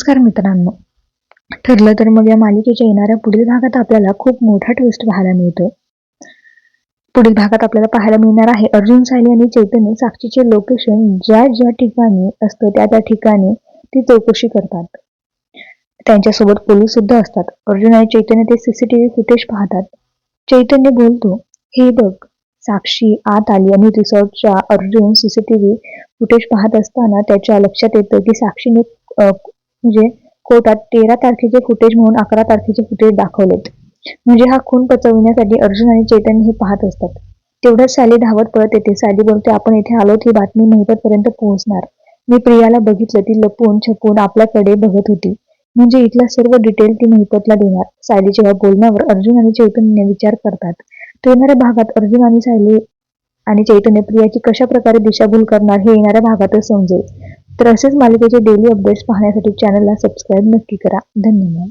नमस्कार मित्रांनो. ठरलं तर मग या मालिकेच्या येणाऱ्या पुढील भागात आपल्याला खूप मोठा ट्विस्ट पाहायला मिळतो. पुढील भागात आपल्याला पाहायला मिळणार आहे अर्जुन सायली आणि चैतन्य साक्षीचे लोकेशन ज्या ज्या ठिकाणी असतं त्या त्या ठिकाणी ती चौकशी करतात. त्यांच्यासोबत पोलीस सुद्धा असतात. अर्जुन आणि चैतन्य ते सीसीटीव्ही फुटेज पाहतात. चैतन्य बोलतो हे बघ साक्षी आत आली आणि रिसॉर्टच्या अर्जुन सीसीटीव्ही फुटेज पाहत असताना त्याच्या लक्षात येतं की साक्षीने म्हणजे कोर्टात तेरा तारखेचे फुटेज म्हणून अकरा तारखेचे फुटेज दाखवलेत. म्हणजे हा खून पचवण्यासाठी अर्जुन आणि चैतन्य हे पाहत असतात. तेवढ्याच साली धावत पळत येते. साली बोलते आपण इथे आलोत ही बातमी महिपतपर्यंत पोहोचणार. मी प्रियाला बघितलं ती लपून छपून आपल्याकडे बघत होती. म्हणजे इथला सर्व डिटेल ती महिपतला देणार. सायलीच्या या बोलण्यावर अर्जुन आणि चैतन्य विचार करतात तो येणाऱ्या भागात अर्जुन आणि सायली आणि चैतन्य प्रियाची कशा प्रकारे दिशाभूल करणार हे येणाऱ्या भागातच समजेल. तर असेच मालिकेचे डेली अपडेट्स पाहण्यासाठी चॅनलला सबस्क्राईब नक्की करा. धन्यवाद.